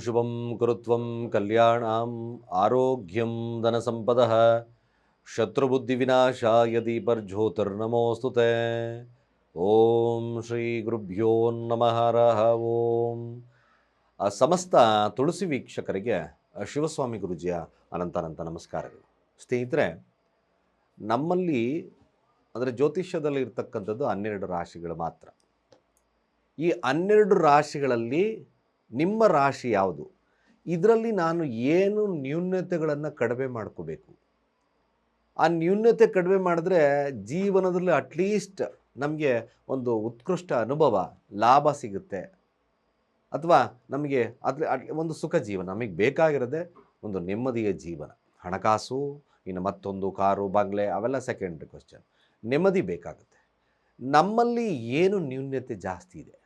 ಶುಭಂ ಕುರುತ್ವ ಕಲ್ಯಾಣ ಆರೋಗ್ಯಂ ಧನಸಂಪದ ಶತ್ರುಬುದ್ಧಿವಿನಾಶಾಯ ದೀಪರ್ಜ್ಯೋತಿರ್ನಮೋಸ್ತುತೆ ಓಂ ಶ್ರೀ ಗುರುಭ್ಯೋ ನಮಃ ಓಂ ಆ ಸಮಸ್ತ ತುಳಸಿ ವೀಕ್ಷಕರಿಗೆ ಶಿವಸ್ವಾಮಿ ಗುರುಜಿಯ ಅನಂತಾನಂತ ನಮಸ್ಕಾರಗಳು. ಸ್ನೇಹಿತರೆ, ನಮ್ಮಲ್ಲಿ, ಅಂದರೆ ಜ್ಯೋತಿಷ್ಯದಲ್ಲಿ ಇರ್ತಕ್ಕಂಥದ್ದು ಹನ್ನೆರಡು ರಾಶಿಗಳು ಮಾತ್ರ. ಈ ಹನ್ನೆರಡು ರಾಶಿಗಳಲ್ಲಿ ನಿಮ್ಮ ರಾಶಿ ಯಾವುದು? ಇದರಲ್ಲಿ ನಾನು ಏನು ನ್ಯೂನತೆಗಳನ್ನು ಕಡಿಮೆ ಮಾಡ್ಕೋಬೇಕು? ಆ ನ್ಯೂನತೆ ಕಡಿಮೆ ಮಾಡಿದ್ರೆ ಜೀವನದಲ್ಲಿ ಅಟ್ಲೀಸ್ಟ್ ನಮಗೆ ಒಂದು ಉತ್ಕೃಷ್ಟ ಅನುಭವ, ಲಾಭ ಸಿಗುತ್ತೆ. ಅಥವಾ ನಮಗೆ ಅದ್ರ ಒಂದು ಸುಖ ಜೀವನ, ನಮಗೆ ಬೇಕಾಗಿರೋದೇ ಒಂದು ನೆಮ್ಮದಿಯ ಜೀವನ. ಹಣಕಾಸು, ಇನ್ನು ಮತ್ತೊಂದು ಕಾರು, ಬಂಗ್ಲೆ, ಅವೆಲ್ಲ ಸೆಕೆಂಡ್ ಕ್ವಶನ್ ನೆಮ್ಮದಿ ಬೇಕಾಗುತ್ತೆ. ನಮ್ಮಲ್ಲಿ ಏನು ನ್ಯೂನ್ಯತೆ ಜಾಸ್ತಿ ಇದೆ?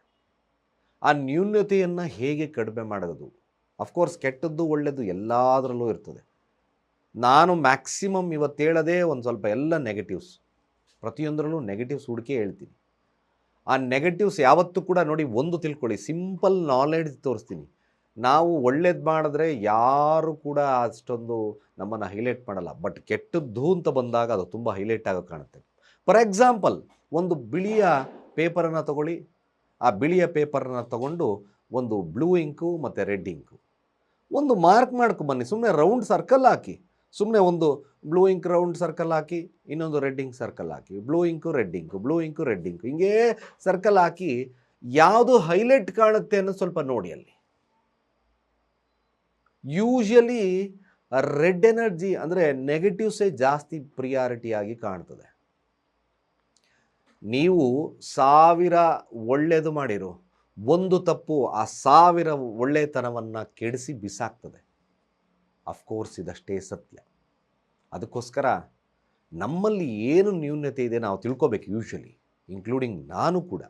ಆ ನ್ಯೂನ್ಯತೆಯನ್ನು ಹೇಗೆ ಕಡಿಮೆ ಮಾಡೋದು? ಅಫ್ಕೋರ್ಸ್ ಕೆಟ್ಟದ್ದು ಒಳ್ಳೆಯದು ಎಲ್ಲದರಲ್ಲೂ ಇರ್ತದೆ. ನಾನು ಮ್ಯಾಕ್ಸಿಮಮ್ ಇವತ್ತು ಹೇಳೋದೇ ಒಂದು ಸ್ವಲ್ಪ ಎಲ್ಲ ನೆಗೆಟಿವ್ಸ್ ಪ್ರತಿಯೊಂದರಲ್ಲೂ ನೆಗೆಟಿವ್ಸ್ ಹುಡುಕಿ ಹೇಳ್ತೀನಿ. ಆ ನೆಗೆಟಿವ್ಸ್ ಯಾವತ್ತೂ ಕೂಡ ನೋಡಿ ಒಂದು ತಿಳ್ಕೊಳ್ಳಿ. ಸಿಂಪಲ್ ನಾಲೆಡ್ಜ್ ತೋರಿಸ್ತೀನಿ. ನಾವು ಒಳ್ಳೇದು ಮಾಡಿದ್ರೆ ಯಾರು ಕೂಡ ಅಷ್ಟೊಂದು ನಮ್ಮನ್ನು ಹೈಲೈಟ್ ಮಾಡಲ್ಲ. ಬಟ್ ಕೆಟ್ಟದ್ದು ಅಂತ ಬಂದಾಗ ಅದು ತುಂಬ ಹೈಲೈಟ್ ಆಗೋ ಕಾಣುತ್ತೆ. ಫಾರ್ ಎಕ್ಸಾಂಪಲ್ ಒಂದು ಬಿಳಿಯ ಪೇಪರನ್ನು ತಗೊಳ್ಳಿ. ಆ ಬಿಳಿಯ ಪೇಪರನ್ನು ತಗೊಂಡು ಒಂದು ಬ್ಲೂ ಇಂಕು ಮತ್ತು ರೆಡ್ ಇಂಕು. ಒಂದು ಮಾರ್ಕ್ ಮಾಡ್ಕೊಂಬನ್ನಿ ಸುಮ್ಮನೆ ರೌಂಡ್ ಸರ್ಕಲ್ ಹಾಕಿ ಸುಮ್ಮನೆ ಒಂದು ಬ್ಲೂ ಇಂಕ್ ರೌಂಡ್ ಸರ್ಕಲ್ ಹಾಕಿ, ಇನ್ನೊಂದು ರೆಡ್ ಇಂಕ್ ಸರ್ಕಲ್ ಹಾಕಿ, blue ink red ink, blue ink red ink, ಹಿಂಗೇ ಸರ್ಕಲ್ ಹಾಕಿ, ಯಾವುದು ಹೈಲೈಟ್ ಕಾಣುತ್ತೆ ಅನ್ನೋದು ಸ್ವಲ್ಪ ನೋಡಿ ಅಲ್ಲಿ. ಯೂಶಲಿ ರೆಡ್ ಎನರ್ಜಿ ಅಂದರೆ ನೆಗೆಟಿವ್ಸೇ ಜಾಸ್ತಿ ಪ್ರಿಯಾರಿಟಿಯಾಗಿ ಕಾಣ್ತದೆ. ನೀವು ಸಾವಿರ ಒಳ್ಳೆಯದು ಮಾಡಿರು ಒಂದು ತಪ್ಪು ಆ ಸಾವಿರ ಒಳ್ಳೆತನವನ್ನು ಕೆಡಿಸಿ ಬಿಸಾಕ್ತದೆ. ಅಫ್ಕೋರ್ಸ್ ಇದಷ್ಟೇ ಸತ್ಯ. ಅದಕ್ಕೋಸ್ಕರ ನಮ್ಮಲ್ಲಿ ಏನು ನ್ಯೂನ್ಯತೆ ಇದೆ ನಾವು ತಿಳ್ಕೊಬೇಕು ಯೂಶ್ವಲಿ ಇನ್ಕ್ಲೂಡಿಂಗ್ ನಾನು ಕೂಡ.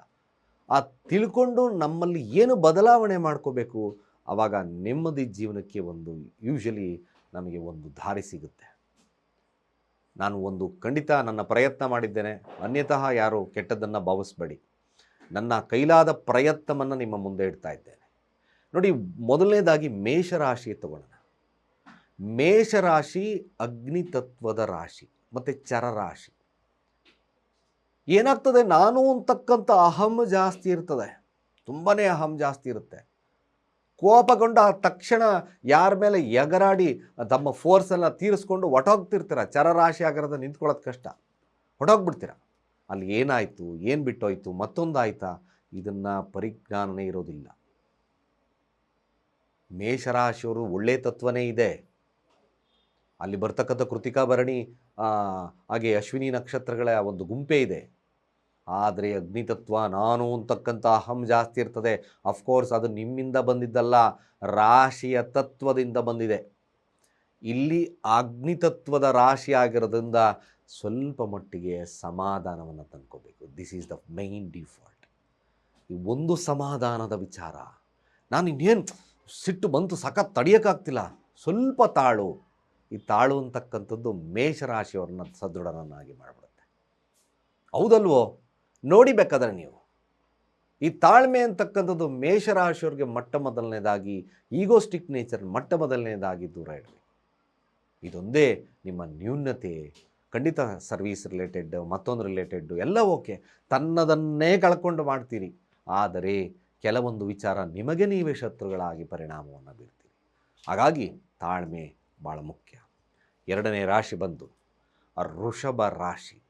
ಆ ತಿಳ್ಕೊಂಡು ನಮ್ಮಲ್ಲಿ ಏನು ಬದಲಾವಣೆ ಮಾಡ್ಕೋಬೇಕು ಆವಾಗ ನೆಮ್ಮದಿ ಜೀವನಕ್ಕೆ ಒಂದು ಯೂಶ್ವಲಿ ನಮಗೆ ಒಂದು ದಾರಿ ಸಿಗುತ್ತೆ. ನಾನು ಒಂದು ಖಂಡಿತ ನನ್ನ ಪ್ರಯತ್ನ ಮಾಡಿದ್ದೇನೆ. ಅನ್ಯತಃ ಯಾರು ಕೆಟ್ಟದ್ದನ್ನು ಭಾವಿಸ್ಬೇಡಿ. ನನ್ನ ಕೈಲಾದ ಪ್ರಯತ್ನವನ್ನು ನಿಮ್ಮ ಮುಂದೆ ಇಡ್ತಾ ಇದ್ದೇನೆ. ನೋಡಿ, ಮೊದಲನೇದಾಗಿ ಮೇಷರಾಶಿ ತಗೊಳ್ಳೋಣ. ಮೇಷರಾಶಿ ಅಗ್ನಿತತ್ವದ ರಾಶಿ, ಮತ್ತು ಚರರಾಶಿ ಏನಾಗ್ತದೆ? ನಾನು ಅಂತಕ್ಕಂಥ ಅಹಂ ಜಾಸ್ತಿ ಇರ್ತದೆ. ತುಂಬಾ ಅಹಂ ಜಾಸ್ತಿ ಇರುತ್ತೆ. ಕೋಪಗೊಂಡ ತಕ್ಷಣ ಯಾರ ಮೇಲೆ ಎಗರಾಡಿ ತಮ್ಮ ಫೋರ್ಸನ್ನು ತೀರಿಸ್ಕೊಂಡು ಒಟೋಗ್ತಿರ್ತೀರ ಚರರಾಶಿ ಆಗಿರೋದು ನಿಂತ್ಕೊಳ್ಳೋದು ಕಷ್ಟ. ಹೊಟ್ಟೋಗ್ಬಿಡ್ತೀರ ಅಲ್ಲಿ ಏನಾಯಿತು? ಏನು ಬಿಟ್ಟೋಯ್ತು? ಮತ್ತೊಂದು ಆಯ್ತಾ ಇದನ್ನು ಪರಿಜ್ಞಾನನೇ ಇರೋದಿಲ್ಲ. ಮೇಷರಾಶಿಯವರು ಒಳ್ಳೆಯ ತತ್ವನೇ ಇದೆ. ಅಲ್ಲಿ ಬರ್ತಕ್ಕಂಥ ಕೃತಿಕಾ ಭರಣಿ ಹಾಗೆ ಅಶ್ವಿನಿ ನಕ್ಷತ್ರಗಳ ಒಂದು ಗುಂಪೇ ಇದೆ. ಆದರೆ ಅಗ್ನಿತತ್ವ ನಾನು ಅಂತಕ್ಕಂಥ ಅಹಂ ಜಾಸ್ತಿ ಇರ್ತದೆ. ಅಫ್ಕೋರ್ಸ್ ಅದು ನಿಮ್ಮಿಂದ ಬಂದಿದ್ದಲ್ಲ, ರಾಶಿಯ ತತ್ವದಿಂದ ಬಂದಿದೆ. ಇಲ್ಲಿ ಅಗ್ನಿತತ್ವದ ರಾಶಿ ಆಗಿರೋದ್ರಿಂದ ಸ್ವಲ್ಪ ಮಟ್ಟಿಗೆ ಸಮಾಧಾನವನ್ನು ತಂದ್ಕೋಬೇಕು. This is the main default ಈ ಒಂದು ಸಮಾಧಾನದ ವಿಚಾರ. ನಾನು ಇನ್ನೇನು ಸಿಟ್ಟು ಬಂತು ಸಖತ್ ತಡೆಯೋಕ್ಕಾಗ್ತಿಲ್ಲ. ಸ್ವಲ್ಪ ತಾಳು. ಈ ತಾಳು ಅಂತಕ್ಕಂಥದ್ದು ಮೇಷರಾಶಿಯವ್ರನ್ನ ಸದೃಢನನ್ನಾಗಿ ಮಾಡಿಬಿಡುತ್ತೆ. ಹೌದಲ್ವೋ? ನೋಡಿ ಬೇಕಾದ್ರೆ ನೀವು. ಈ ತಾಳ್ಮೆ ಅಂತಕ್ಕಂಥದ್ದು ಮೇಷರಾಶಿಯವ್ರಿಗೆ ಮೊಟ್ಟ ಮೊದಲನೇದಾಗಿ ಈಗೋಸ್ಟಿಕ್ ನೇಚರ್ ಮೊಟ್ಟ ಮೊದಲನೇದಾಗಿ ದೂರ ಇಡಬೇಕು ಇದೊಂದೇ ನಿಮ್ಮ ನ್ಯೂನತೆ. ಖಂಡಿತ ಸರ್ವೀಸ್ ರಿಲೇಟೆಡ್ ಮತ್ತೊಂದು ರಿಲೇಟೆಡ್ ಎಲ್ಲ ಓಕೆ ತನ್ನದನ್ನೇ ಕಳ್ಕೊಂಡು ಮಾಡ್ತೀರಿ. ಆದರೆ ಕೆಲವೊಂದು ವಿಚಾರ ನಿಮಗೆ ನೀವೇ ಶತ್ರುಗಳಾಗಿ ಪರಿಣಾಮವನ್ನು ಬೀರ್ತೀರಿ. ಹಾಗಾಗಿ ತಾಳ್ಮೆ ಭಾಳ ಮುಖ್ಯ. ಎರಡನೇ ರಾಶಿ ಬಂದು ಋಷಭ ರಾಶಿ.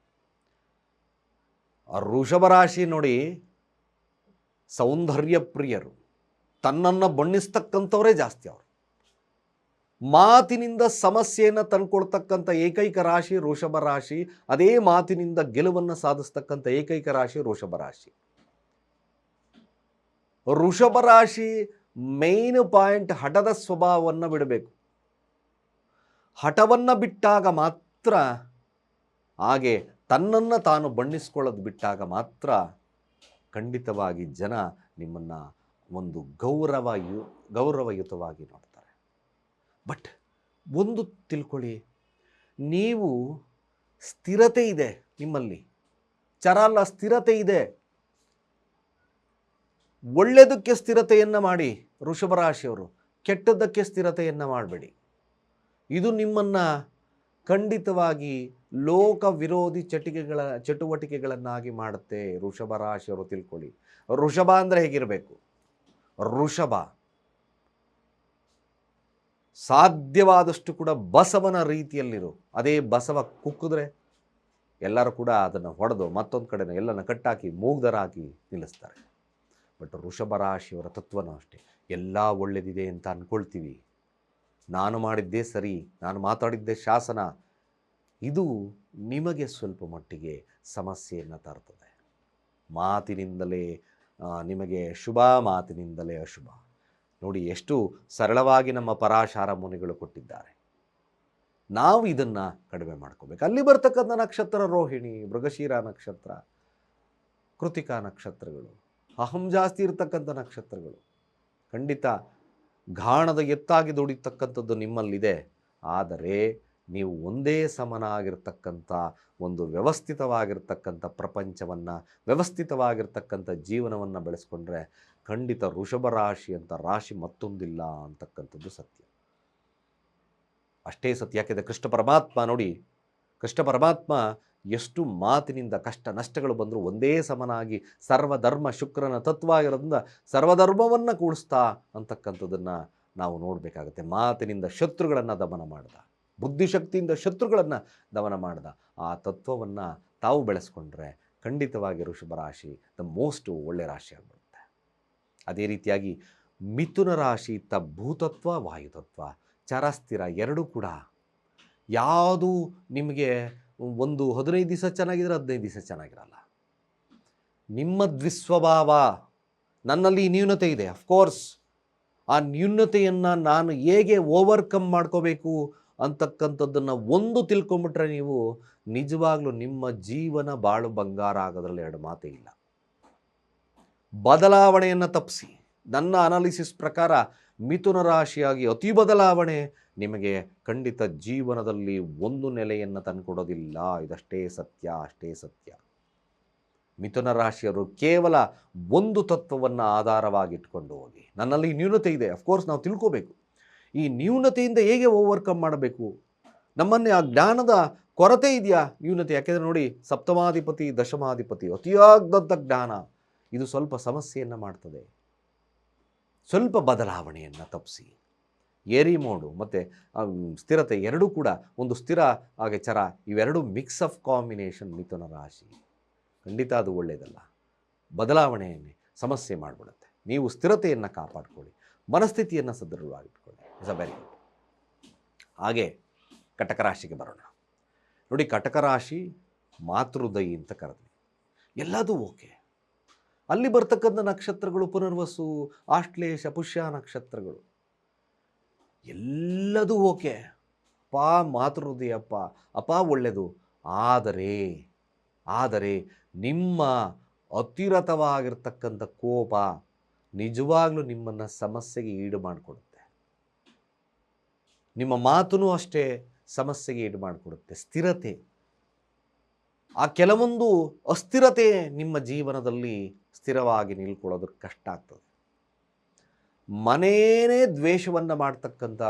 ಆ ರಾಶಿ ನೋಡಿ ಸೌಂದರ್ಯ ಪ್ರಿಯರು. ತನ್ನನ್ನು ಬಣ್ಣಿಸ್ತಕ್ಕಂಥವರೇ ಜಾಸ್ತಿ ಅವರು. ಮಾತಿನಿಂದ ಸಮಸ್ಯೆಯನ್ನು ತಂದುಕೊಡ್ತಕ್ಕಂಥ ಏಕೈಕ ರಾಶಿ ಋಷಭ ರಾಶಿ, ಅದೇ ಮಾತಿನಿಂದ ಗೆಲುವನ್ನು ಸಾಧಿಸ್ತಕ್ಕಂಥ ಏಕೈಕ ರಾಶಿ ಋಷಭ ರಾಶಿ. ಋಷಭ ರಾಶಿ ಮೇನ್ ಪಾಯಿಂಟ್ ಹಠದ ಸ್ವಭಾವವನ್ನು ಬಿಡಬೇಕು. ಹಠವನ್ನು ಬಿಟ್ಟಾಗ ಮಾತ್ರ ಹಾಗೆ ತನ್ನನ್ನು ತಾನು ಬಣ್ಣಿಸ್ಕೊಳ್ಳೋದು ಬಿಟ್ಟಾಗ ಮಾತ್ರ ಖಂಡಿತವಾಗಿ ಜನ ನಿಮ್ಮನ್ನು ಒಂದು ಗೌರವ ಯು, ಗೌರವಯುತವಾಗಿ ನೋಡ್ತಾರೆ. ಬಟ್ ಒಂದು ತಿಳ್ಕೊಳ್ಳಿ, ನೀವು ಸ್ಥಿರತೆ ಇದೆ ನಿಮ್ಮಲ್ಲಿ. ಚರಾಲ ಸ್ಥಿರತೆ ಇದೆ. ಒಳ್ಳೆಯದಕ್ಕೆ ಸ್ಥಿರತೆಯನ್ನು ಮಾಡಿ ವೃಷಭ ರಾಶಿಯವರು ಕೆಟ್ಟದ್ದಕ್ಕೆ ಸ್ಥಿರತೆಯನ್ನು ಮಾಡಬೇಡಿ. ಇದು ನಿಮ್ಮನ್ನು ಖಂಡಿತವಾಗಿ ಲೋಕ ವಿರೋಧಿ ಚಟಿಕೆಗಳ ಚಟುವಟಿಕೆಗಳನ್ನಾಗಿ ಮಾಡುತ್ತೆ ಋಷಭ ರಾಶಿಯವರು ತಿಳ್ಕೊಳ್ಳಿ. ವೃಷಭ ಅಂದರೆ ಹೇಗಿರಬೇಕು? ಋಷಭ ಸಾಧ್ಯವಾದಷ್ಟು ಕೂಡ ಬಸವನ ರೀತಿಯಲ್ಲಿರು. ಅದೇ ಬಸವ ಕುಕ್ಕಿದ್ರೆ ಎಲ್ಲರೂ ಕೂಡ ಅದನ್ನು ಹೊಡೆದು ಮತ್ತೊಂದು ಕಡೆನ ಎಲ್ಲನ ಕಟ್ಟಾಕಿ ಮೂಗ್ದರಾಗಿ ನಿಲ್ಲಿಸ್ತಾರೆ. ಬಟ್ ಋಷಭ ರಾಶಿಯವರ ತತ್ವನೂ ಅಷ್ಟೇ. ಎಲ್ಲ ಒಳ್ಳೆಯದಿದೆ ಅಂತ ಅಂದ್ಕೊಳ್ತೀವಿ ನಾನು ಮಾಡಿದ್ದೇ ಸರಿ, ನಾನು ಮಾತಾಡಿದ್ದೇ ಶಾಸನ, ಇದು ನಿಮಗೆ ಸ್ವಲ್ಪ ಮಟ್ಟಿಗೆ ಸಮಸ್ಯೆಯನ್ನು ತರ್ತದೆ. ಮಾತಿನಿಂದಲೇ ನಿಮಗೆ ಶುಭ, ಮಾತಿನಿಂದಲೇ ಅಶುಭ. ನೋಡಿ ಎಷ್ಟು ಸರಳವಾಗಿ ನಮ್ಮ ಪರಾಶಾರ ಮುನಿಗಳು ಕೊಟ್ಟಿದ್ದಾರೆ. ನಾವು ಇದನ್ನು ಕಡಿಮೆ ಮಾಡ್ಕೋಬೇಕು. ಅಲ್ಲಿ ಬರ್ತಕ್ಕಂಥ ನಕ್ಷತ್ರ ರೋಹಿಣಿ, ಮೃಗಶೀರ ನಕ್ಷತ್ರ, ಕೃತಿಕಾ ನಕ್ಷತ್ರಗಳು, ಅಹಂ ಜಾಸ್ತಿ ಇರತಕ್ಕಂಥ ನಕ್ಷತ್ರಗಳು, ಖಂಡಿತ ಘಾಣದ ಎತ್ತಾಗಿ ದುಡಿತಕ್ಕಂಥದ್ದು ನಿಮ್ಮಲ್ಲಿದೆ. ಆದರೆ ನೀವು ಒಂದೇ ಸಮನಾಗಿರ್ತಕ್ಕಂಥ ಒಂದು ವ್ಯವಸ್ಥಿತವಾಗಿರ್ತಕ್ಕಂಥ ಪ್ರಪಂಚವನ್ನು, ವ್ಯವಸ್ಥಿತವಾಗಿರ್ತಕ್ಕಂಥ ಜೀವನವನ್ನು ಬೆಳೆಸ್ಕೊಂಡ್ರೆ ಖಂಡಿತ ಋಷಭ ರಾಶಿ ಅಂತ ರಾಶಿ ಮತ್ತೊಂದಿಲ್ಲ ಅಂತಕ್ಕಂಥದ್ದು ಸತ್ಯ. ಅಷ್ಟೇ ಸತ್ಯ ಯಾಕೆಂದರೆ ಕೃಷ್ಣ ಪರಮಾತ್ಮ ನೋಡಿ, ಕೃಷ್ಣ ಪರಮಾತ್ಮ ಎಷ್ಟು ಮಾತಿನಿಂದ ಕಷ್ಟ ನಷ್ಟಗಳು ಬಂದರೂ ಒಂದೇ ಸಮನಾಗಿ ಸರ್ವಧರ್ಮ ಶುಕ್ರನ ತತ್ವ ಇರೋದ್ರಿಂದ ಸರ್ವಧರ್ಮವನ್ನು ಕೂಡಿಸ್ತಾ ಅಂತಕ್ಕಂಥದ್ದನ್ನು ನಾವು ನೋಡಬೇಕಾಗುತ್ತೆ. ಮಾತಿನಿಂದ ಶತ್ರುಗಳನ್ನು ದಮನ ಮಾಡ್ದ, ಬುದ್ಧಿಶಕ್ತಿಯಿಂದ ಶತ್ರುಗಳನ್ನು ದಮನ ಮಾಡ್ದ, ಆ ತತ್ವವನ್ನು ತಾವು ಬೆಳೆಸ್ಕೊಂಡ್ರೆ ಖಂಡಿತವಾಗಿ ರಾಶಿ ದ ಮೋಸ್ಟ್ ಒಳ್ಳೆಯ ರಾಶಿ ಆಗಿಬಿಡುತ್ತೆ. ಅದೇ ರೀತಿಯಾಗಿ ಮಿಥುನ ರಾಶಿ ತ ಭೂತತ್ವ ವಾಯುತತ್ವ ಚರಸ್ಥಿರ ಎರಡೂ ಕೂಡ ಯಾವುದು ನಿಮಗೆ ಒಂದು ಹದಿನೈದು ದಿವಸ ಚೆನ್ನಾಗಿದ್ರೆ ಹದಿನೈದು ದಿವಸ ಚೆನ್ನಾಗಿರಲ್ಲ. ನಿಮ್ಮ ದ್ವಿಸ್ವಭಾವ, ನನ್ನಲ್ಲಿ ನ್ಯೂನತೆ ಇದೆ ಅಫ್ಕೋರ್ಸ್ ಆ ನ್ಯೂನತೆಯನ್ನು ನಾನು ಹೇಗೆ ಓವರ್ಕಮ್ ಮಾಡ್ಕೋಬೇಕು ಅಂತಕ್ಕಂಥದ್ದನ್ನು ಒಂದು ತಿಳ್ಕೊಂಬಿಟ್ರೆ ನೀವು ನಿಜವಾಗ್ಲೂ ನಿಮ್ಮ ಜೀವನ ಬಾಳು ಬಂಗಾರ ಆಗೋದ್ರಲ್ಲಿ ಎರಡು ಮಾತೇ ಇಲ್ಲ. ಬದಲಾವಣೆಯನ್ನು ತಪ್ಪಿಸಿ. ನನ್ನ ಅನಾಲಿಸಿಸ್ ಪ್ರಕಾರ ಮಿಥುನ ರಾಶಿಯಾಗಿ ಅತಿ ಬದಲಾವಣೆ ನಿಮಗೆ ಖಂಡಿತ ಜೀವನದಲ್ಲಿ ಒಂದು ನೆಲೆಯನ್ನು ತಂದುಕೊಡೋದಿಲ್ಲ. ಇದಷ್ಟೇ ಸತ್ಯ, ಅಷ್ಟೇ ಸತ್ಯ. ಮಿಥುನ ರಾಶಿಯರು ಕೇವಲ ಒಂದು ತತ್ವವನ್ನು ಆಧಾರವಾಗಿಟ್ಕೊಂಡು ಹೋಗಿ. ನನ್ನಲ್ಲಿ ನ್ಯೂನತೆ ಇದೆ. ಅಫ್ಕೋರ್ಸ್ ನಾವು ತಿಳ್ಕೋಬೇಕು. ಈ ನ್ಯೂನತೆಯಿಂದ ಹೇಗೆ ಓವರ್ಕಮ್ ಮಾಡಬೇಕು? ನಮ್ಮನ್ನೇ ಆ ಜ್ಞಾನದ ಕೊರತೆ ಇದೆಯಾ ನ್ಯೂನತೆ? ಯಾಕೆಂದರೆ ನೋಡಿ, ಸಪ್ತಮಾಧಿಪತಿ, ದಶಮಾಧಿಪತಿ ಅತಿಯಾಗದ್ದ ಜ್ಞಾನ. ಇದು ಸ್ವಲ್ಪ ಸಮಸ್ಯೆಯನ್ನು ಮಾಡ್ತದೆ. ಸ್ವಲ್ಪ ಬದಲಾವಣೆಯನ್ನು ತಪ್ಪಿಸಿ ಏರಿ ಮೋಡು ಮತ್ತು ಸ್ಥಿರತೆ ಎರಡೂ ಕೂಡ ಒಂದು ಸ್ಥಿರ ಹಾಗೆ ಚರ, ಇವೆರಡು ಮಿಕ್ಸ್ ಆಫ್ ಕಾಂಬಿನೇಷನ್ ಮಿಥುನ ರಾಶಿ. ಖಂಡಿತ ಅದು ಒಳ್ಳೆಯದಲ್ಲ ಬದಲಾವಣೆಯನ್ನೇ ಸಮಸ್ಯೆ ಮಾಡಿಬಿಡುತ್ತೆ. ನೀವು ಸ್ಥಿರತೆಯನ್ನು ಕಾಪಾಡಿಕೊಳ್ಳಿ. ಮನಸ್ಥಿತಿಯನ್ನು ಸದೃಢವಾಗಿಟ್ಕೊಳ್ಳಿ. ಇಸ್ ಅ ವೆರಿ ಗುಡ್ ಹಾಗೆ ಕಟಕ ರಾಶಿಗೆ ಬರೋಣ. ನೋಡಿ ಕಟಕ ರಾಶಿ ಮಾತೃದಯಿ ಅಂತ ಕರೆದ್ವಿ ಎಲ್ಲದೂ ಓಕೆ. ಅಲ್ಲಿ ಬರ್ತಕ್ಕಂಥ ನಕ್ಷತ್ರಗಳು ಪುನರ್ವಸು, ಆಶ್ಲೇಷ, ಪುಷ್ಯ ನಕ್ಷತ್ರಗಳು. ಎಲ್ಲದೂ ಓಕೆ. ಅಪ್ಪ ಮಾತೃದಯಪ್ಪ ಅಪ್ಪ ಒಳ್ಳೆಯದು ಆದರೆ ಆದರೆ ನಿಮ್ಮ ಅತಿರತವಾಗಿರ್ತಕ್ಕಂಥ ಕೋಪ ನಿಜವಾಗ್ಲೂ ನಿಮ್ಮನ್ನು ಸಮಸ್ಯೆಗೆ ಈಡು ಮಾಡಿಕೊಡುತ್ತೆ. ನಿಮ್ಮ ಮಾತೂ ಅಷ್ಟೇ ಸಮಸ್ಯೆಗೆ ಈಡು ಮಾಡಿಕೊಡುತ್ತೆ. ಸ್ಥಿರತೆ. ಆ ಕೆಲವೊಂದು ಅಸ್ಥಿರತೆ ನಿಮ್ಮ ಜೀವನದಲ್ಲಿ ಸ್ಥಿರವಾಗಿ ನಿಲ್ಕೊಳ್ಳೋದಕ್ಕೆ ಕಷ್ಟ ಆಗ್ತದೆ. ಮನೆಯೇ ದ್ವೇಷವನ್ನು ಮಾಡ್ತಕ್ಕಂಥ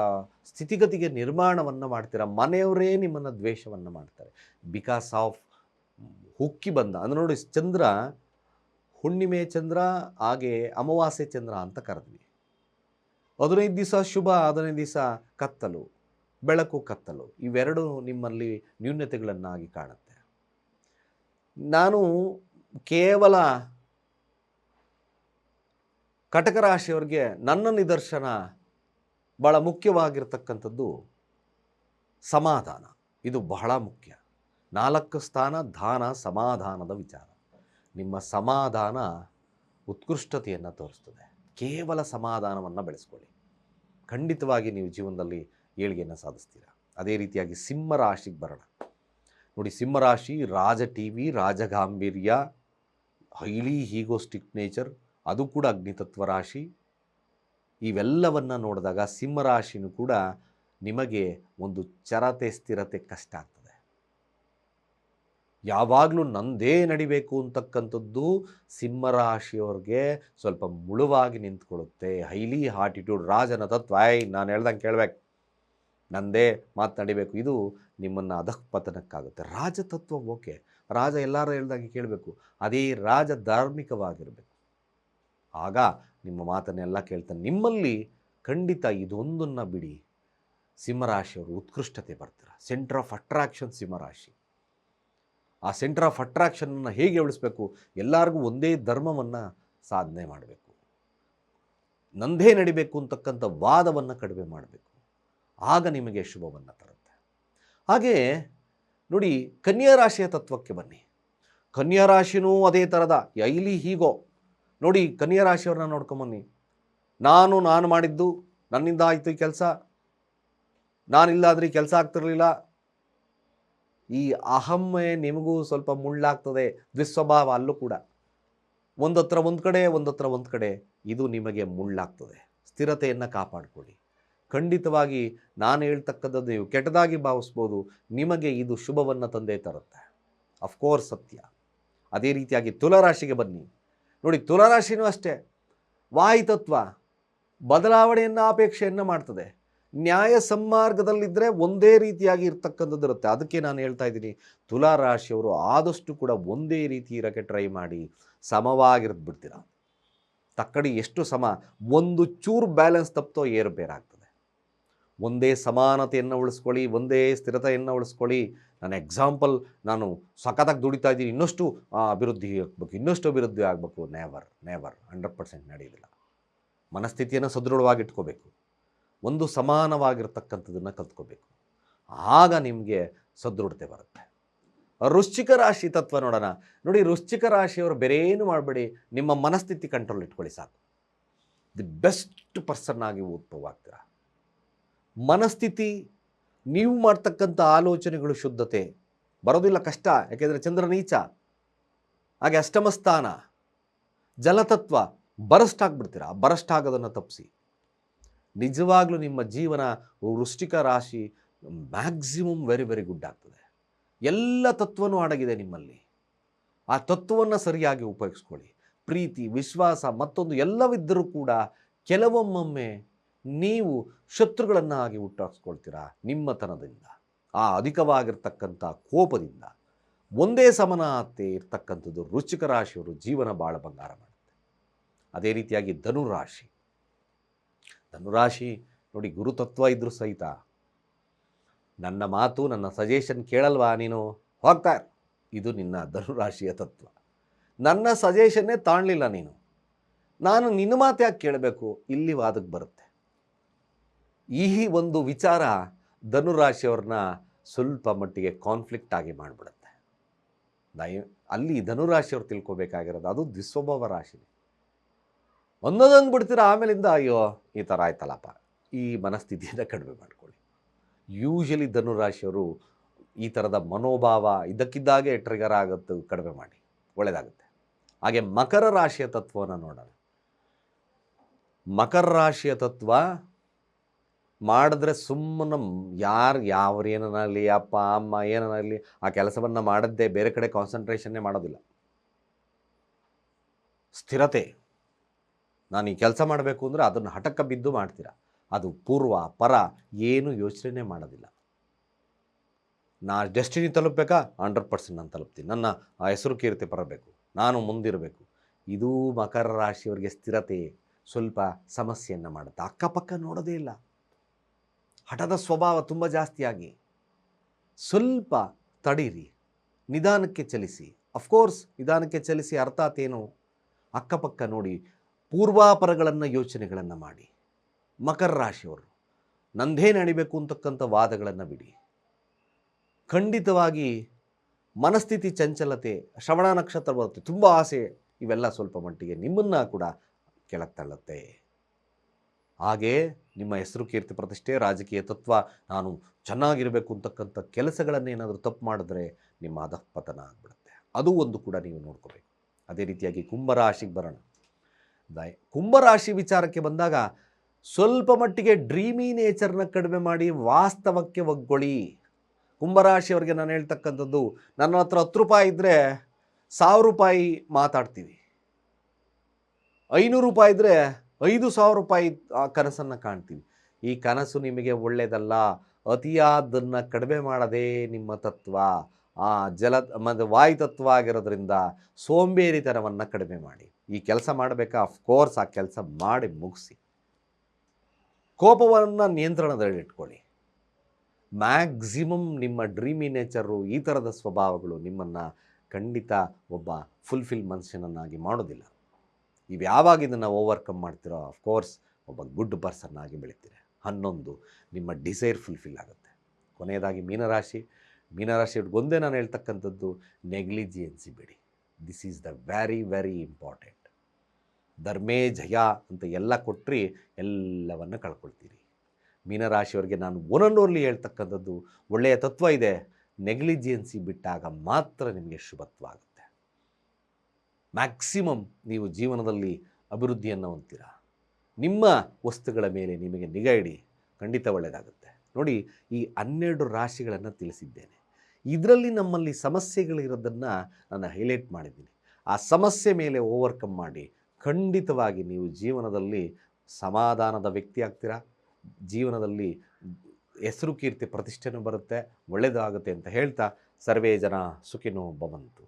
ಸ್ಥಿತಿಗತಿಗೆ ನಿರ್ಮಾಣವನ್ನು ಮಾಡ್ತೀರ? ಮನೆಯವರೇ ನಿಮ್ಮನ್ನು ದ್ವೇಷವನ್ನು ಮಾಡ್ತಾರೆ. ಬಿಕಾಸ್ ಆಫ್ ಹುಕ್ಕಿ ಬಂದ, ಅಂದರೆ ನೋಡಿ ಚಂದ್ರ, ಹುಣ್ಣಿಮೆ ಚಂದ್ರ, ಹಾಗೆ ಅಮಾವಾಸ್ಯೆ ಚಂದ್ರ ಅಂತ ಕರೆದ್ವಿ. ಹದಿನೈದು ದಿವಸ ಶುಭ, ಹದಿನೈದು ದಿವಸ ಕತ್ತಲು, ಬೆಳಕು ಕತ್ತಲು, ಇವೆರಡೂ ನಿಮ್ಮಲ್ಲಿ ನ್ಯೂನ್ಯತೆಗಳನ್ನಾಗಿ ಕಾಣುತ್ತೆ. ನಾನು ಕೇವಲ ಕಟಕ ರಾಶಿಯವರಿಗೆ ನನ್ನ ನಿದರ್ಶನ ಭಾಳ ಮುಖ್ಯವಾಗಿರ್ತಕ್ಕಂಥದ್ದು ಸಮಾಧಾನ. ಇದು ಬಹಳ ಮುಖ್ಯ. ನಾಲ್ಕು ಸ್ಥಾನ ದಾನ, ಸಮಾಧಾನದ ವಿಚಾರ. ನಿಮ್ಮ ಸಮಾಧಾನ ಉತ್ಕೃಷ್ಟತೆಯನ್ನು ತೋರಿಸ್ತದೆ. ಕೇವಲ ಸಮಾಧಾನವನ್ನು ಬೆಳೆಸ್ಕೊಳ್ಳಿ. ಖಂಡಿತವಾಗಿ ನೀವು ಜೀವನದಲ್ಲಿ ಏಳಿಗೆಯನ್ನು ಸಾಧಿಸ್ತೀರ. ಅದೇ ರೀತಿಯಾಗಿ ಸಿಂಹ ರಾಶಿಗೆ ಬರೋಣ. ನೋಡಿ, ಸಿಂಹರಾಶಿ, ರಾಜ ಟಿ ವಿ ರಾಜಗಾಂಭೀರ್ಯ ಹೈಲಿ ಹೀಗೋಸ್ಟಿಕ್ ನೇಚರ್ ಅದು ಕೂಡ ಅಗ್ನಿತತ್ವ ರಾಶಿ. ಇವೆಲ್ಲವನ್ನು ನೋಡಿದಾಗ ಸಿಂಹರಾಶಿನೂ ಕೂಡ ನಿಮಗೆ ಒಂದು ಚರತೆ, ಸ್ಥಿರತೆ ಕಷ್ಟ ಆಗ್ತದೆ. ಯಾವಾಗಲೂ ನಂದೇ ನಡಿಬೇಕು ಅಂತಕ್ಕಂಥದ್ದು ಸಿಂಹರಾಶಿಯವ್ರಿಗೆ ಸ್ವಲ್ಪ ಮುಳುವಾಗಿ ನಿಂತ್ಕೊಳ್ಳುತ್ತೆ. ಹೈಲಿ ಆಟಿಟ್ಯೂಡ್ ರಾಜನ ತತ್ವ. ಐ ನಾನು ಹೇಳ್ದಂಗೆ ಕೇಳಬೇಕು. ನಂದೇ ಮಾತು ನಡಿಬೇಕು. ಇದು ನಿಮ್ಮನ್ನು ಅಧಃಪತನಕ್ಕಾಗುತ್ತೆ. ರಾಜತತ್ವ ಓಕೆ. ರಾಜ ಎಲ್ಲರೂ ಹೇಳ್ದಾಗೆ ಕೇಳಬೇಕು. ಅದೇ ರಾಜ ಧಾರ್ಮಿಕವಾಗಿರಬೇಕು. ಆಗ ನಿಮ್ಮ ಮಾತನ್ನೆಲ್ಲ ಕೇಳ್ತಾನೆ. ನಿಮ್ಮಲ್ಲಿ ಖಂಡಿತ ಇದೊಂದನ್ನು ಬಿಡಿ. ಸಿಂಹರಾಶಿಯವರು ಉತ್ಕೃಷ್ಟತೆ ಬರ್ತಾರೆ ಸೆಂಟರ್ ಆಫ್ ಅಟ್ರಾಕ್ಷನ್ ಸಿಂಹರಾಶಿ. ಆ ಸೆಂಟರ್ ಆಫ್ ಅಟ್ರಾಕ್ಷನನ್ನು ಹೇಗೆ ಉಳಿಸ್ಬೇಕು? ಎಲ್ಲರಿಗೂ ಒಂದೇ ಧರ್ಮವನ್ನು ಸಾಧನೆ ಮಾಡಬೇಕು. ನಂದೇ ನಡಿಬೇಕು ಅಂತಕ್ಕಂಥ ವಾದವನ್ನು ಕಡಿಮೆ ಮಾಡಬೇಕು. ಆಗ ನಿಮಗೆ ಶುಭವನ್ನು ತರುತ್ತೆ. ಹಾಗೆ ನೋಡಿ, ಕನ್ಯಾ ರಾಶಿಯ ತತ್ವಕ್ಕೆ ಬನ್ನಿ. ಕನ್ಯಾ ರಾಶಿನೂ ಅದೇ ಥರದ ಐಲಿ ಹೀಗೋ. ನೋಡಿ, ಕನ್ಯಾ ರಾಶಿಯವ್ರನ್ನ ನೋಡ್ಕೊಂಬನ್ನಿ ನಾನು ನಾನು ಮಾಡಿದ್ದು, ನನ್ನಿಂದ ಆಯಿತು ಈ ಕೆಲಸ. ನಾನಿಲ್ಲಾದ್ರೆ ಕೆಲಸ ಆಗ್ತಿರಲಿಲ್ಲ. ಈ ಅಹಮ್ಮೆ ನಿಮಗೂ ಸ್ವಲ್ಪ ಮುಳ್ಳಾಗ್ತದೆ, ದ್ವಿಸ್ವಭಾವ ಅಲ್ಲೂ ಕೂಡ. ಒಂದತ್ರ ಒಂದು ಕಡೆ, ಒಂದತ್ರ ಒಂದು ಕಡೆ, ಇದು ನಿಮಗೆ ಮುಳ್ಳಾಗ್ತದೆ. ಸ್ಥಿರತೆಯನ್ನು ಕಾಪಾಡಿಕೊಳ್ಳಿ. ಖಂಡಿತವಾಗಿ ನಾನು ಹೇಳ್ತಕ್ಕಂಥದ್ದು ನೀವು ಕೆಟ್ಟದಾಗಿ ಭಾವಿಸ್ಬೋದು. ನಿಮಗೆ ಇದು ಶುಭವನ್ನು ತಂದೇ ತರುತ್ತೆ. ಅಫ್ಕೋರ್ಸ್ ಸತ್ಯ. ಅದೇ ರೀತಿಯಾಗಿ ತುಲಾರಾಶಿಗೆ ಬನ್ನಿ. ನೋಡಿ, ತುಲಾರಾಶಿನೂ ಅಷ್ಟೇ. ವಾಯುತತ್ವ ಬದಲಾವಣೆಯನ್ನು, ಅಪೇಕ್ಷೆಯನ್ನು ಮಾಡ್ತದೆ. ನ್ಯಾಯ ಸನ್ಮಾರ್ಗದಲ್ಲಿದ್ದರೆ ಒಂದೇ ರೀತಿಯಾಗಿ ಇರ್ತಕ್ಕಂಥದ್ದು ಇರುತ್ತೆ. ಅದಕ್ಕೆ ನಾನು ಹೇಳ್ತಾ ಇದ್ದೀನಿ. ತುಲಾರಾಶಿಯವರು ಆದಷ್ಟು ಕೂಡ ಒಂದೇ ರೀತಿ ಇರೋಕ್ಕೆ ಟ್ರೈ ಮಾಡಿ. ಸಮವಾಗಿರ್ದು ಬಿಡ್ತೀರ. ತಕ್ಕಡಿ ಎಷ್ಟು ಸಮ. ಒಂದು ಚೂರು ಬ್ಯಾಲೆನ್ಸ್ ತಪ್ಪೋ ಏರುಪೇರಾಗ್ತದೆ ಒಂದೇ ಸಮಾನತೆಯನ್ನು ಉಳಿಸ್ಕೊಳ್ಳಿ, ಒಂದೇ ಸ್ಥಿರತೆಯನ್ನು ಉಳಿಸ್ಕೊಳ್ಳಿ. ನಾನು ಎಕ್ಸಾಂಪಲ್ ನಾನು ಸಖತ್ತಾಗಿ ದುಡಿತಾ ಇದ್ದೀನಿ. ಇನ್ನಷ್ಟು ಅಭಿವೃದ್ಧಿ ಆಗಬೇಕು, ಇನ್ನಷ್ಟು ಅಭಿವೃದ್ಧಿ ಆಗಬೇಕು. ನೆವರ್ ನೆವರ್ ಹಂಡ್ರೆಡ್ ಪರ್ಸೆಂಟ್ ನಡೆಯೋದಿಲ್ಲ ಮನಸ್ಥಿತಿಯನ್ನು ಸದೃಢವಾಗಿಟ್ಕೋಬೇಕು. ಒಂದು ಸಮಾನವಾಗಿರ್ತಕ್ಕಂಥದ್ದನ್ನು ಕಲ್ತ್ಕೋಬೇಕು. ಆಗ ನಿಮಗೆ ಸದೃಢತೆ ಬರುತ್ತೆ. ವೃಶ್ಚಿಕ ರಾಶಿ ತತ್ವ ನೋಡೋಣ. ನೋಡಿ, ವೃಶ್ಚಿಕ ರಾಶಿಯವರು ಬೇರೆ ಏನು ಮಾಡಬೇಡಿ. ನಿಮ್ಮ ಮನಸ್ಥಿತಿ ಕಂಟ್ರೋಲ್ ಇಟ್ಕೊಳ್ಳಿ ಸಾಕು. ದಿ ಬೆಸ್ಟ್ ಪರ್ಸನ್ ಆಗಿ ಉದ್ಭವ ಮನಸ್ಥಿತಿ, ನೀವು ಮಾಡ್ತಕ್ಕಂಥ ಆಲೋಚನೆಗಳು ಶುದ್ಧತೆ. ಬರೋದಿಲ್ಲ ಕಷ್ಟ, ಯಾಕೆಂದರೆ ಚಂದ್ರ ನೀಚ. ಹಾಗೆ ಅಷ್ಟಮ ಸ್ಥಾನ ಜಲತತ್ವ ಬರಸ್ಟಾಗ್ಬಿಡ್ತೀರ ಬರಷ್ಟಾಗೋದನ್ನು ತಪ್ಪಿಸಿ ನಿಜವಾಗ್ಲೂ ನಿಮ್ಮ ಜೀವನ ವೃಷ್ಟಿಕ ರಾಶಿ ಮ್ಯಾಕ್ಸಿಮಮ್ ವೆರಿ ವೆರಿ ಗುಡ್ ಆಗ್ತದೆ. ಎಲ್ಲ ತತ್ವನೂ ಅಡಗಿದೆ ನಿಮ್ಮಲ್ಲಿ. ಆ ತತ್ವವನ್ನು ಸರಿಯಾಗಿ ಉಪಯೋಗಿಸ್ಕೊಳ್ಳಿ. ಪ್ರೀತಿ, ವಿಶ್ವಾಸ, ಮತ್ತೊಂದು ಎಲ್ಲವಿದ್ದರೂ ಕೂಡ ಕೆಲವೊಮ್ಮೊಮ್ಮೆ ನೀವು ಶತ್ರುಗಳನ್ನಾಗಿ ಹುಟ್ಟಾಕ್ಸ್ಕೊಳ್ತೀರಾ? ನಿಮ್ಮತನದಿಂದ. ಆ ಅಧಿಕವಾಗಿರ್ತಕ್ಕಂಥ ಕೋಪದಿಂದ. ಒಂದೇ ಸಮನಾತೆ ಇರ್ತಕ್ಕಂಥದ್ದು ರುಚಿಕ ರಾಶಿಯವರು ಜೀವನ ಭಾಳ ಬಂಗಾರ ಮಾಡುತ್ತೆ. ಅದೇ ರೀತಿಯಾಗಿ ಧನುರಾಶಿ. ಧನುರಾಶಿ ನೋಡಿ ಗುರುತತ್ವ ಇದ್ದರೂ ಸಹಿತ. ನನ್ನ ಮಾತು, ನನ್ನ ಸಜೆಷನ್ ಕೇಳಲ್ವಾ ನೀನು? ಹೋಗ್ತಾ. ಇದು ನಿನ್ನ ಧನುರಾಶಿಯ ತತ್ವ. ನನ್ನ ಸಜೆಷನ್ನೇ ತಾಣಲಿಲ್ಲ ನೀನು. ನಾನು ನಿನ್ನ ಮಾತು ಯಾಕೆ ಕೇಳಬೇಕು. ಇಲ್ಲಿ ವಾದಕ್ಕೆ ಬರುತ್ತೆ. ಈ ಒಂದು ವಿಚಾರ ಧನುರಾಶಿಯವ್ರನ್ನ ಸ್ವಲ್ಪ ಮಟ್ಟಿಗೆ ಕಾನ್ಫ್ಲಿಕ್ಟ್ ಆಗಿ ಮಾಡಿಬಿಡುತ್ತೆ. ದಯ ಅಲ್ಲಿ ಧನುರಾಶಿಯವ್ರು ತಿಳ್ಕೊಬೇಕಾಗಿರೋದು ಅದು ದ್ವಿಸ್ವಭಾವ ರಾಶಿ. ಒಂದೊಂದೊಂದು ಬಿಡ್ತೀರ ಆಮೇಲಿಂದ ಅಯ್ಯೋ, ಈ ಥರ ಆಯ್ತಲ್ಲಪ್ಪ. ಈ ಮನಸ್ಥಿತಿಯಿಂದ ಕಡಿಮೆ ಮಾಡ್ಕೊಳ್ಳಿ. ಯೂಶಲಿ ಧನುರಾಶಿಯವರು ಈ ಥರದ ಮನೋಭಾವ ಇದಕ್ಕಿದ್ದಾಗೆ ಟ್ರಿಗರ್ ಆಗುತ್ತೆ, ಕಡಿಮೆ ಮಾಡಿ. ಒಳ್ಳೆಯದಾಗುತ್ತೆ ಹಾಗೆ ಮಕರ ರಾಶಿಯ ತತ್ವವನ್ನು ನೋಡೋಣ. ಮಕರ ರಾಶಿಯ ತತ್ವ ಮಾಡಿದ್ರೆ ಸುಮ್ಮನೆ ಯಾರು ಯಾವ್ರು ಏನನ್ನಾಗಲಿ ಅಪ್ಪ, ಅಮ್ಮ ಏನನ್ನಾಗಲಿ ಆ ಕೆಲಸವನ್ನು ಮಾಡದ್ದೇ ಬೇರೆ ಕಡೆ ಕಾನ್ಸಂಟ್ರೇಷನ್ನೇ ಮಾಡೋದಿಲ್ಲ. ಸ್ಥಿರತೆ. ನಾನು ಈ ಕೆಲಸ ಮಾಡಬೇಕು ಅಂದರೆ ಅದನ್ನು ಹಠಕ್ಕ ಬಿದ್ದು ಮಾಡ್ತೀರಾ? ಅದು ಪೂರ್ವ, ಪರ, ಏನು ಯೋಚನೆ ಮಾಡೋದಿಲ್ಲ. ನಾ ಡೆಸ್ಟಿನಿ ತಲುಪಬೇಕಾ? ಹಂಡ್ರೆಡ್ ಪರ್ಸೆಂಟ್ ನಾನು ತಲುಪ್ತೀನಿ ನನ್ನ ಹೆಸರು ಕೀರ್ತಿ ಬರಬೇಕು. ನಾನು ಮುಂದಿರಬೇಕು. ಇದು ಮಕರ ರಾಶಿಯವರಿಗೆ ಸ್ಥಿರತೆ. ಸ್ವಲ್ಪ ಸಮಸ್ಯೆಯನ್ನು ಮಾಡುತ್ತೆ. ಅಕ್ಕಪಕ್ಕ ನೋಡೋದೇ ಇಲ್ಲ. ಹಠದ ಸ್ವಭಾವ ತುಂಬ ಜಾಸ್ತಿಯಾಗಿ. ಸ್ವಲ್ಪ ತಡೀರಿ, ನಿಧಾನಕ್ಕೆ ಚಲಿಸಿ. ಅಫ್ಕೋರ್ಸ್ ನಿಧಾನಕ್ಕೆ ಚಲಿಸಿ ಅರ್ಥಾತ್ ಏನು? ಅಕ್ಕಪಕ್ಕ ನೋಡಿ, ಪೂರ್ವಾಪರಗಳನ್ನು ಯೋಚನೆಗಳನ್ನು ಮಾಡಿ. ಮಕರ ರಾಶಿಯವರು ನಂದೇ ನಡಿಬೇಕು ಅಂತಕ್ಕಂಥ ವಾದಗಳನ್ನು ಬಿಡಿ. ಖಂಡಿತವಾಗಿ ಮನಸ್ಥಿತಿ ಚಂಚಲತೆ, ಶ್ರವಣ ನಕ್ಷತ್ರ ಬರುತ್ತೆ. ತುಂಬ ಆಸೆ ಇವೆಲ್ಲ ಸ್ವಲ್ಪ ಮಟ್ಟಿಗೆ ನಿಮ್ಮನ್ನು ಕೂಡ ಕೆಳಗೆ ತಳ್ಳುತ್ತೆ. ಹಾಗೇ ನಿಮ್ಮ ಹೆಸರು ಕೀರ್ತಿ ಪ್ರತಿಷ್ಠೆ, ರಾಜಕೀಯ ತತ್ವ, ನಾನು ಚೆನ್ನಾಗಿರಬೇಕು ಅಂತಕ್ಕಂಥ ಕೆಲಸಗಳನ್ನೇನಾದರೂ ತಪ್ಪು ಮಾಡಿದ್ರೆ ನಿಮ್ಮ ಅಧಃಪತನ ಆಗಿಬಿಡುತ್ತೆ. ಅದು ಒಂದು ಕೂಡ ನೀವು ನೋಡ್ಕೋಬೇಕು. ಅದೇ ರೀತಿಯಾಗಿ ಕುಂಭರಾಶಿಗೆ ಬರೋಣ. ದಯ, ಕುಂಭರಾಶಿ ವಿಚಾರಕ್ಕೆ ಬಂದಾಗ ಸ್ವಲ್ಪ ಮಟ್ಟಿಗೆ ಡ್ರೀಮಿ ನೇಚರ್ನ ಕಡಿಮೆ ಮಾಡಿ ವಾಸ್ತವಕ್ಕೆ ಒಗ್ಗೊಳ್ಳಿ ಕುಂಭರಾಶಿಯವರಿಗೆ ನಾನು ಹೇಳ್ತಕ್ಕಂಥದ್ದು, ನನ್ನ ಹತ್ರ ಹತ್ತು ರೂಪಾಯಿ ಇದ್ದರೆ ಸಾವಿರ ರೂಪಾಯಿ ಮಾತಾಡ್ತೀವಿ. ಐನೂರು ರೂಪಾಯಿ ಇದ್ದರೆ ಐದು ಸಾವಿರ ರೂಪಾಯಿ ಕನಸನ್ನು ಕಾಣ್ತೀವಿ ಈ ಕನಸು ನಿಮಗೆ ಒಳ್ಳೆಯದಲ್ಲ ಅತಿಯಾದನ್ನು ಕಡಿಮೆ ಮಾಡದೇ ನಿಮ್ಮ ತತ್ವ, ಆ ಜಲ ಮತ್ತು ವಾಯು ತತ್ವ ಆಗಿರೋದ್ರಿಂದ ಸೋಂಬೇರಿತನವನ್ನು ಕಡಿಮೆ ಮಾಡಿ. ಈ ಕೆಲಸ ಮಾಡಬೇಕಾ? ಅಫ್ಕೋರ್ಸ್ ಆ ಕೆಲಸ ಮಾಡಿ ಮುಗಿಸಿ. ಕೋಪವನ್ನು ನಿಯಂತ್ರಣದಲ್ಲಿಟ್ಕೊಳ್ಳಿ. ಮ್ಯಾಕ್ಸಿಮಮ್ ನಿಮ್ಮ ಡ್ರೀಮಿ ನೇಚರು ಈ ಥರದ ಸ್ವಭಾವಗಳು ನಿಮ್ಮನ್ನು ಖಂಡಿತ ಒಬ್ಬ ಫುಲ್ಫಿಲ್ ಮನುಷ್ಯನನ್ನಾಗಿ ಮಾಡೋದಿಲ್ಲ. ನೀವು ಯಾವಾಗ ಇದನ್ನು ಓವರ್ಕಮ್ ಮಾಡ್ತೀರೋ ಅಫ್ಕೋರ್ಸ್ ಒಬ್ಬ ಗುಡ್ ಪರ್ಸನ್ ಆಗಿ ಬೆಳಿತೀರಿ. ಹನ್ನೊಂದು, ನಿಮ್ಮ ಡಿಸೈರ್ ಫುಲ್ಫಿಲ್ ಆಗುತ್ತೆ. ಕೊನೆಯದಾಗಿ ಮೀನರಾಶಿ. ಮೀನರಾಶಿಯವ್ರಿಗೆ ಒಂದೇ ನಾನು ಹೇಳ್ತಕ್ಕಂಥದ್ದು ನೆಗ್ಲಿಜಿಯನ್ಸಿ ಬಿಡಿ. This is the very very important ಧರ್ಮೇ ಜಯ ಅಂತ ಎಲ್ಲ ಕೊಟ್ಟರೆ ಎಲ್ಲವನ್ನು ಕಳ್ಕೊಳ್ತೀರಿ. ಮೀನರಾಶಿಯವರಿಗೆ ನಾನು ಆ್ಯಂಡ್ ಹೇಳ್ತಕ್ಕಂಥದ್ದು ಒಳ್ಳೆಯ ತತ್ವ ಇದೆ. ನೆಗ್ಲಿಜಿಯನ್ಸಿ ಬಿಟ್ಟಾಗ ಮಾತ್ರ ನಿಮಗೆ ಶುಭತ್ವ ಆಗುತ್ತೆ. ಮ್ಯಾಕ್ಸಿಮಮ್ ನೀವು ಜೀವನದಲ್ಲಿ ಅಭಿವೃದ್ಧಿಯನ್ನು ಹೊಂದಿರ ನಿಮ್ಮ ವಸ್ತುಗಳ ಮೇಲೆ ನಿಮಗೆ ನಿಗಾ ಇಡಿ, ಖಂಡಿತ ಒಳ್ಳೆಯದಾಗುತ್ತೆ. ನೋಡಿ, ಈ ಹನ್ನೆರಡು ರಾಶಿಗಳನ್ನು ತಿಳಿಸಿದ್ದೇನೆ. ಇದರಲ್ಲಿ ನಮ್ಮಲ್ಲಿ ಸಮಸ್ಯೆಗಳಿರೋದನ್ನು ನಾನು ಹೈಲೈಟ್ ಮಾಡಿದ್ದೀನಿ. ಆ ಸಮಸ್ಯೆ ಮೇಲೆ ಓವರ್ಕಮ್ ಮಾಡಿ, ಖಂಡಿತವಾಗಿ ನೀವು ಜೀವನದಲ್ಲಿ ಸಮಾಧಾನದ ವ್ಯಕ್ತಿ ಆಗ್ತೀರಾ? ಜೀವನದಲ್ಲಿ ಹೆಸರು ಕೀರ್ತಿ ಪ್ರತಿಷ್ಠೆನೂ ಬರುತ್ತೆ, ಒಳ್ಳೆಯದಾಗುತ್ತೆ ಅಂತ ಹೇಳ್ತಾ ಸರ್ವೇ ಜನ ಸುಖಿನೋ ಭವಂತು.